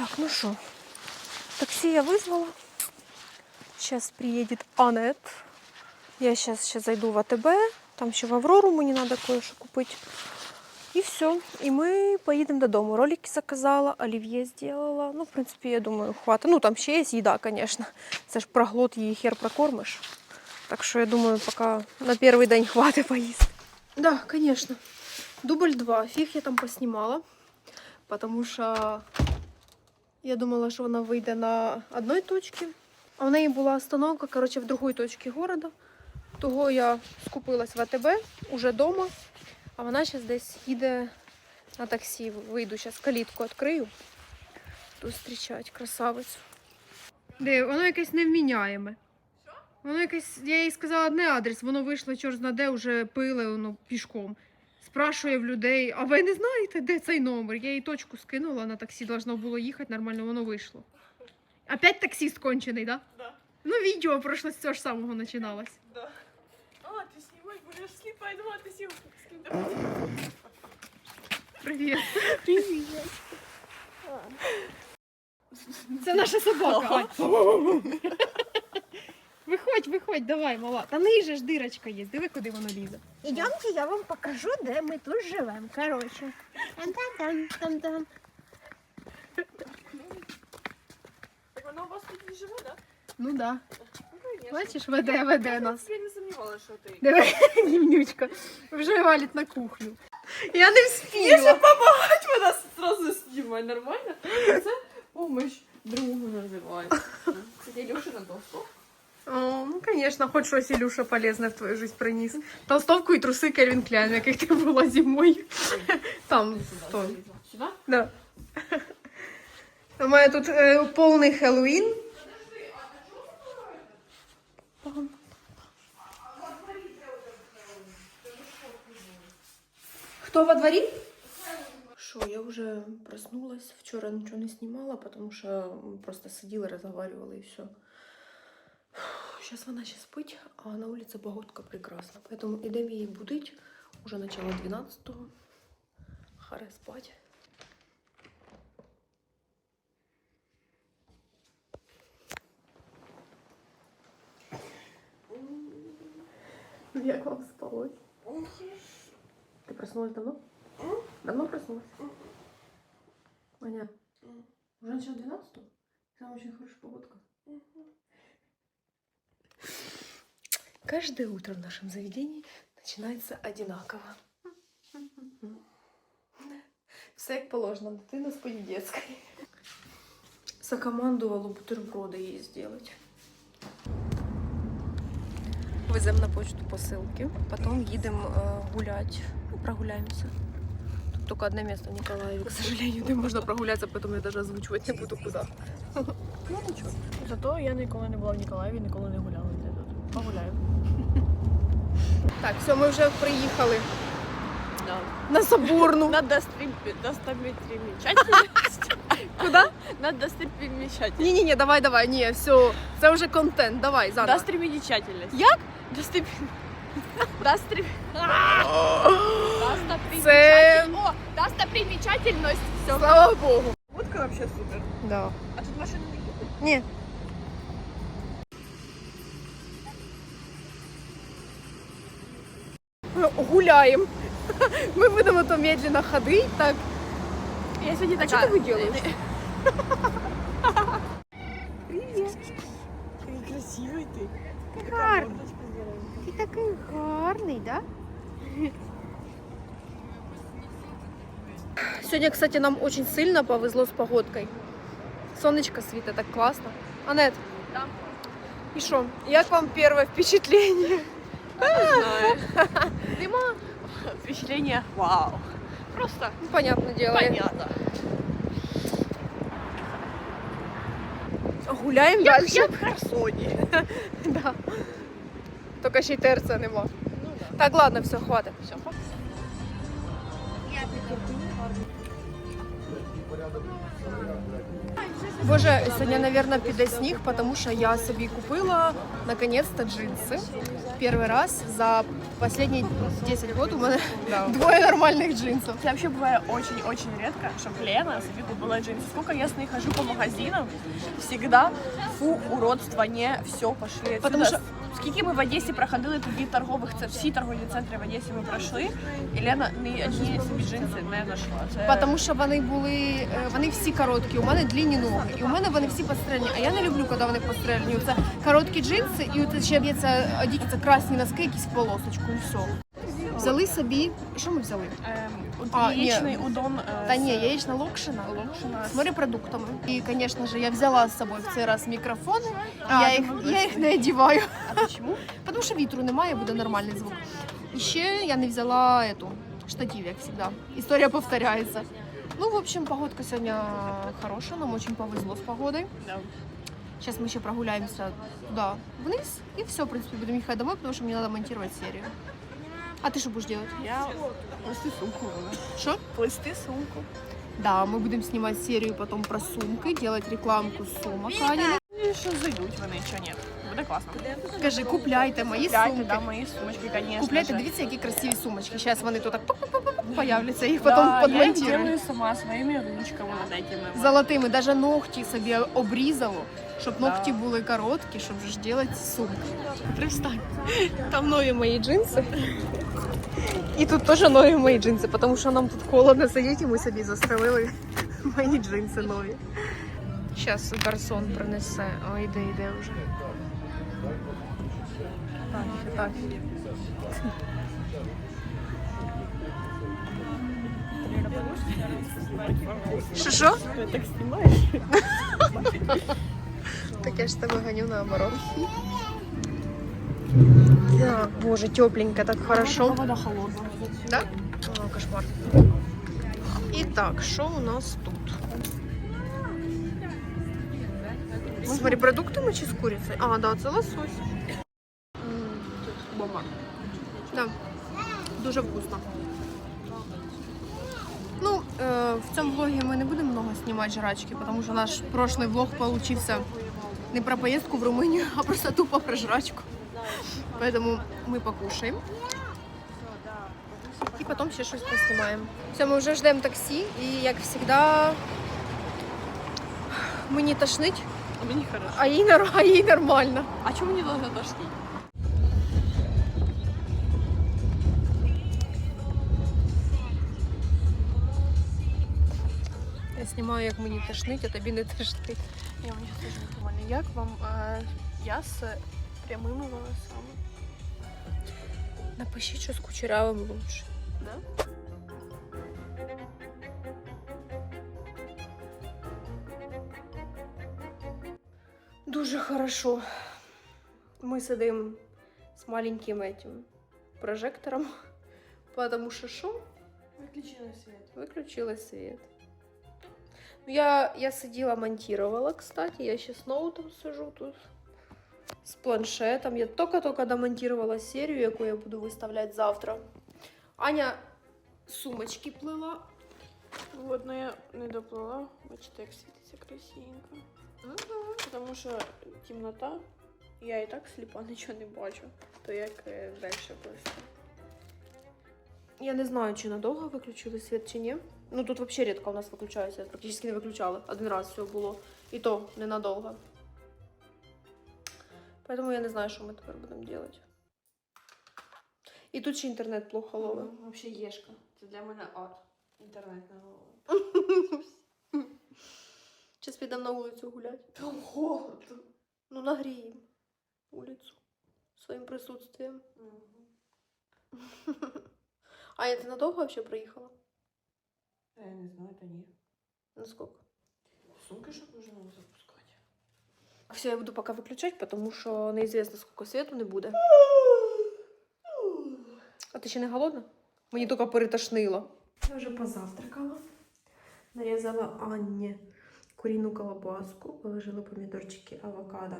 Так, ну что, такси я вызвала. Сейчас приедет Анет. Я сейчас, сейчас зайду в АТБ. Там еще в Аврору мне надо кое-что купить. И все. И мы поедем додому. Ролики заказала, оливье сделала. Ну, в принципе, я думаю, хватит. Ну, там ще є їда, конечно. Це ж проглот її хер прокормиш. Так що я думаю, пока на перший день хватить поїсти. Да, конечно. Дубль 2. Фіг я там поснімала. Потому що я думала, що вона вийде на одній точці. А в неї була остановка, коротше, в другій точці города. Того я скупилась в АТБ уже вдома. А вона зараз десь їде на таксі. Вийду зараз калітку відкрию. Буду зустрічати красавицю. Де, воно якесь невміняєме. Воно якесь, я їй сказала одне адрес, воно вийшло чорт зна де, вже пили воно пішком Спрашує в людей, а ви не знаєте, де цей номер? Я їй точку скинула, на таксі должно було їхати, нормально воно вийшло. Опять таксист кончений, да? Да. Ну, відео пройшло з цього ж самого починалось. Да. А, ты снимать будешь слепая, думала, ты съел с кем-то. Привіт. Привет. Це наша собака. Виходь, виходь, давай, мала. Та ниже ж дирочка є. Диви, куди воно лізе. Идемте, я вам покажу, де ми тут живемо. Короче. Там-там, там-там. Так она у вас тут не живет, да? Ну да. Ну, конечно. Бачиш, веде, веде Я нас. себе не сомневалась, что ты. Диви, гімнючка. Вже валить на кухню. Я не Если вспіла. помогать, вы нас сразу снимать, нормально? Это помощь другу называется. Кстати, Илюша на толстов. О, ну, звісно, хоч щось Ілюша полезне в твою життя приніс. Толстовку і труси Кельвін Кляйн, яких ти була зимою. Там, то. Сюда? Да. У мене тут е, повний Хеллоуін. Хто во дворі? Що, я вже проснулась. Вчора нічого не знімала, тому що просто сиділа, розговорювала і все. Сейчас вона ще спить, а на вулиці погодка прекрасна. Поэтому ідемо її будить. Уже начало 12-го. Харе спать. Як вам спалось? Ты проснулась давно? Давно проснулась? Маня, уже начало 12 Там очень хорошая погодка. Каждое утро в нашем заведении начинается одинаково. Все як положено, дитина спить детской. Закомандувала бутерброди їй зробити. Веземо на почту посилки, потім їдемо е, гуляти. Ну, прогуляємося. Тут тільки одне місце в Ніколаєві, к сожалению, де можна прогулятися, потім я навіть озвучувати не буду куди. Ну нічого. Зато я ніколи не була в Ніколаєві, ніколи не гуляла. Погуляю. Так, все, ми вже приїхали Да. на Соборну. На достопримечательность. Куди? На достопримечательность. Ні-ні-ні, давай, давай, ні, все, це вже контент, давай, заново. Достопримечательность. Як? Достопри... Достопри... Це- Достопримечательность. О, достопримечательность. Все. Слава Богу. Водка вообще супер. Да. А тут машина не едет? Ні. Гуляємо. Ми будемо то медленно ходити, так. Я сегодня А такая... что ты делаешь? Привет. Какой красивый ты. Гарний. Ти такий гарний, да? Сегодня, кстати, нам очень сильно повезло с погодкой. Сонечко світить так классно. Анет, Да. и что? Як вам первое впечатление? знаю. Дима, впечатление вау. Просто Ну, понятное дело. понятно. Гуляємо Я, дальше. я в Херсоні. Да. Только ще й терця нема. Ну да. Так, ладно, все, хватит. Все. Боже, сьогодні, мабуть, піде сніг, тому що я собі купила наконец-то джинси. Перший раз за Последние 10 год у мене двоє нормальних джинсів. Это вообще бывает очень-очень редко, чтобы Лена себе купила джинсы. Сколько я с ней хожу по магазинам, всегда фу, уродство, не, все, пошли отсюда. Потому що- Скільки ми в Одесі проходили тоді торгових, це всі торгові центри в Одесі ми пройшли, і Лена ні одні собі джинси не знайшла. Це... Тому що вони були, е, вони всі короткі, у мене длінні ноги. І у мене вони всі пострельні. А я не люблю, коли вони пострельні. Це короткі джинси, і от ще б'ється, одіть це красні носки, якісь полосочку, і все. Взяли собі. Що ми взяли? Ем, ні. яєчний удон. е, Та ні, яєчна локшина. Локшина З морепродуктами. І, звісно ж, я взяла з собою в цей раз мікрофони. А, я, їх, я їх не одіваю. А чому? Тому що вітру немає, буде нормальний звук. І ще я не взяла эту, штатив, як завжди. Історія повторяється. Ну, в общем, погодка сьогодні хороша, нам очень повезло з погодою. Сейчас мы еще прогуляемся туда вниз и все, в принципе, будем ехать домой, потому что мне надо монтировать серию. А ты что будешь делать? Я плести сумку. Что? Плести сумку. Да, мы будем снимать серию потом про сумки, делать рекламку сумок. Аня. Що зайдуть вони, що ні. Буде класно. Скажи, купляйте мої Купляйте, сумки. да, мої сумочки, звісно. Купляйте, же. дивіться, які красиві сумочки. Зараз вони тут так пуп-пуп-пуп появляться, їх Да, потім я их делаю сама своими ручками вот этими. вот. Золотими, даже ногті собі обрізало, щоб Да. ногті були короткі, щоб ж робити сумки. Пристань. Там нові мої джинси. І тут теж нові мої джинси, тому що нам тут холодно сидіти, і ми собі застрелили мої джинси нові. Зараз гарсон принесе. О, йде, йде вже. Так, так. Що що? Так снимаешь? Так я ж тебе ганю наоборот. Да, боже, тепленько, так хорошо. Вода холодная. Да? О, кошмар. Итак, что у нас тут? С морепродуктами чи з курицей? А, да, це лосось. Бомба. Да. Дуже вкусно. В цьому влогі ми не будемо много знімати жрачки, тому що наш прошлий влог получився не про поїздку в Румунію, а просто тупо про жрачку. Поэтому ми покушаємо. І потім ще щось поснімаємо. Все, ми вже ждемо таксі, і як завжди, мені тошнить, А Мені хорошо. а нор- а їй нормально. А чому не должна тошнить? Знімаю, як мені тошнить, а тобі не тошнить. Я мені теж нормально. Як вам е, я з прямими волосами? Напишіть, що з кучерявим лучше. Да? Дуже хорошо. Ми сидимо з маленьким этим прожектором, потому що що? Виключила світ. Выключила свет. Я, я сидела, монтировала, кстати. Я сейчас ноутом сижу тут. С планшетом. Я только-только домонтировала серию, яку я буду выставлять завтра. Аня сумочки плела. Вот, но я не доплила. Бачите, як світиться красивенько. Тому що темнота. Я і так сліпа, нічого не бачу. То як далі просто. Я не знаю, чи надовго виключили світ, чи ні. Ну тут вообще редко у нас виключають світ. Практично не виключали. Один раз все було. І то ненадовго. Поэтому я не знаю, що ми тепер будемо робити. І тут ще інтернет плохо ловить. Взагалі єшка. Це для мене ад. Інтернет на голову. Сейчас підемо на вулицю гулять. Там холодно. Ну, нагріємо вулицю своїм присутствием. Аня, ти надовго вообще приїхала? Я не знаю, та ні. Насколько? Сумки щоб можна було запускати. Все, я буду пока виключати, тому що неізвісно, скільки світу не буде. А ти ще не голодна? Мені тільки перетошнило. Я вже позавтракала. Нарізала Анні куріну колбаску, положила помідорчики, авокадо,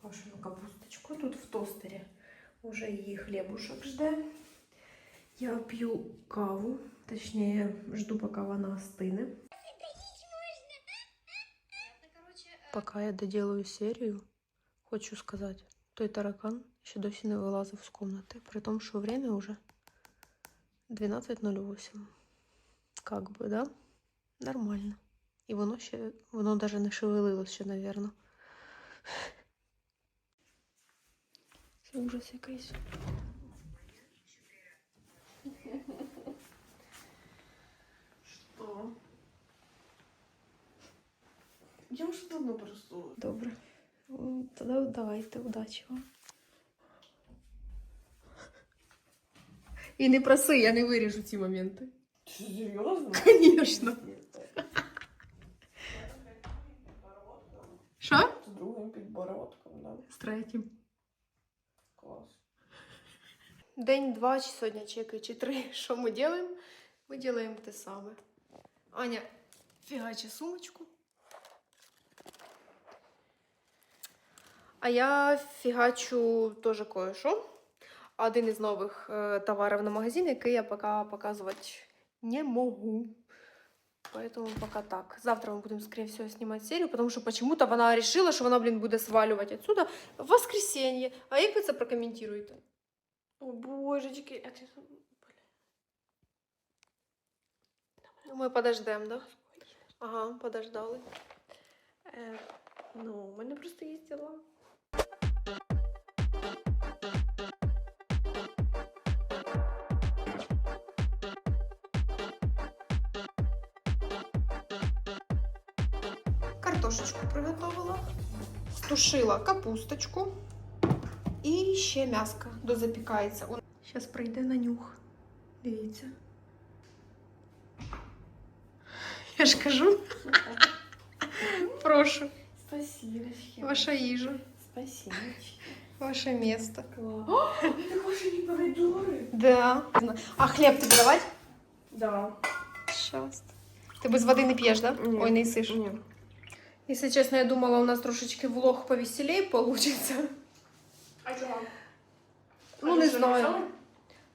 квашену капусточку. Тут в тостері уже її хлібушок жде. Я п'ю каву, точніше, жду, поки вона остине. Пока я доделаю серию, хочу сказать, той таракан ще досі не вилазив з комнати, при тому, що время вже 12.08. Как би, да? Нормально. І воно ще, воно навіть не шевелилось ще, навірно. Це ужас якийсь. Я уже давно проснулась. Добре. Тоді давайте, удачі вам. І не проси, я не виріжу ці моменти. Серьезно? Конечно. Що? С другим подбородком, да? З третім. Класс. День два, чи сьогодні, чи який, чи три. Що ми робимо? Ми робимо те саме. Аня фігаче сумочку. А я фігачу теж кое-що. Один із нових е, товарів на магазині, який я поки показувати не можу. Поэтому пока так. Завтра мы будем, скорее всего, снимать серию, потому что почему-то она решила, что она, блин, будет сваливать отсюда в воскресенье. А як ви це прокоментуєте? О, божечки, а ти... Ну, Ми подождем, да? Ага, подождали. Е, ну, у мене просто є діла. тушила капусточку і ще м'яско дозапікається. Зараз прийде на нюх. Дивіться. Я ж кажу. Прошу, Спасибо. ваша їжа, Спасибо. ваше місто. Ты хочешь не помидоры? Да. А хліб тобі давати? Да. Щас. Ти без води не п'єш, да? Ні. Ой, не їсиш. Нет. Если честно, я думала, у нас трошечки влог повеселее получится. А чого? Ну, не знаю.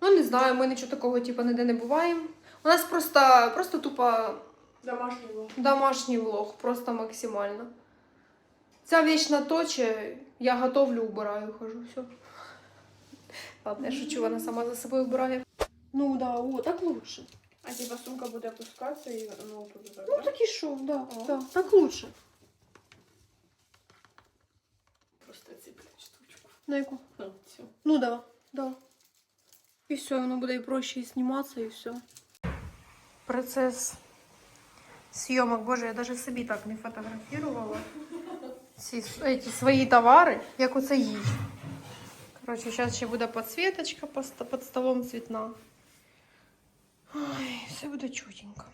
Ну, не знаю, ми нічого такого, типу, ніде не буваємо. У нас просто, просто тупо Домашній влог. домашній влог, просто максимально. Ця вічна точе, я готовлю, убираю, хожу, все. Ладно, я шучу, вона сама за собою вбирає. Ну да, о, так лучше. А типа сумка буде опускатися і ну тут так. Ну так і що, да, да, так лучше. На яку? Ну. Ну да, да. І все, воно буде і проще і зніматися, і все. Процес зйомок, боже, я навіть собі так не фотографувала. Ці эти, свої товари, як оце їй. Коротше, зараз ще буде підсвіточка під під столом цвітна. Ой, все буде чутенько.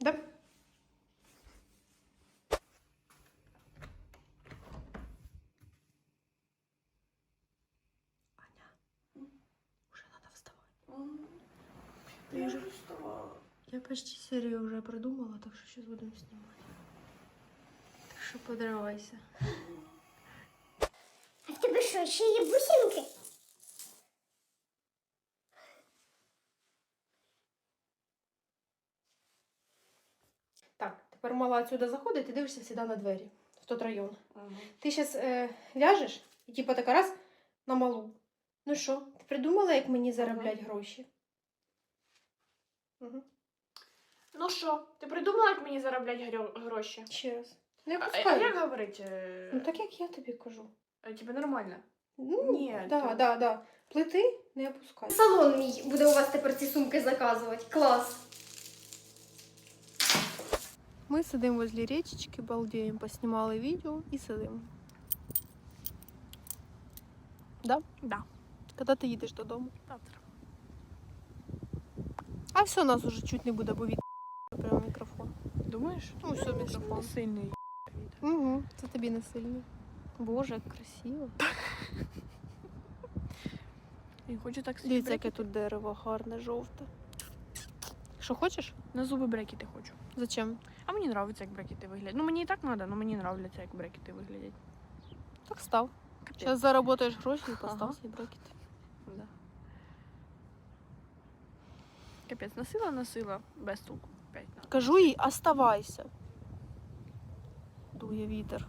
Да? Аня, уже надо вставати. Я уже встала. Я почти серию уже придумала, так что сейчас будем снимать. Так что подрывайся. А в тебе що, ще є бусинки? Так, тепер мала отсюда заходить, і дивишся всегда на двері в тот район. Ага. Ти зараз е, в'яжеш і типу така раз на малу. Ну що, ти придумала, як мені заробляти гроші? Угу. Ну що, ти придумала, як мені заробляти грьо- гроші? Ще раз. Не А, а опускай. як говорить? е, Ну так як я тобі кажу. е, Типа нормально. Ну, Ні, да, то- да, да. Плити не опускай. Салон мій буде у вас тепер ці сумки заказувати. Клас. Ми сидимо возле річечки, балдіємо, поснімали відео і сидимо. Да? Да. Коли ти їдеш додому? Завтра. А все, нас уже чуть не буде, бо від прямо мікрофон. Думаєш? Ну, все, мікрофон. Сильний. Угу, це тобі не сильно. Боже, як красиво. Я хочу так собі Дивіться, яке брекети. тут дерево гарне, жовте. Що хочеш? На зуби брекети хочу. Зачем? А мені подобається, як брекети виглядять. Ну мені і так треба, але мені подобається, як брекети виглядять. Так став. Капець. Зараз заработаєш гроші і постав Ага. свій брекет. Капець, носила, носила, без толку. Кажу їй, оставайся. Дує вітер.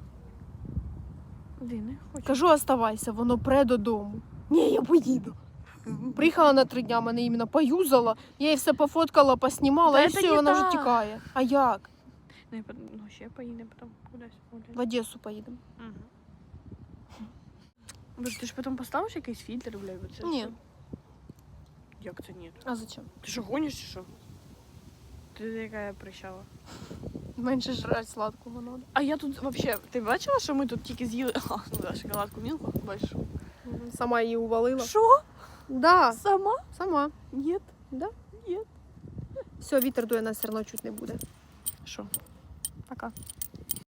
Іди, не хочу. Кажу, оставайся, воно пре додому. Ні, я поїду. Приїхала на три дня, мене іменно поюзала, я їй все пофоткала, поснімала, Та і це все, не вона вже тікає. А як? Не, ну ще поїдемо потім кудись. гуляти. В Одесу поїдемо. Мгм. Боже, ти ж потім поставиш якийсь фільтр, блядь, бо це Ні. що? Як це ні? А зачем? Ти що гониш чи що? Ти яка прищала. Менше жрать сладкого надо. А я тут вообще, ти бачила, що ми тут тільки з'їли а, ну, да, шоколадку мілку большую? Сама її увалила. Що? Да, Сама? сама. Ні. Да? Ні. Все, вітер дує нас все одно чуть не буде. Що? Пока.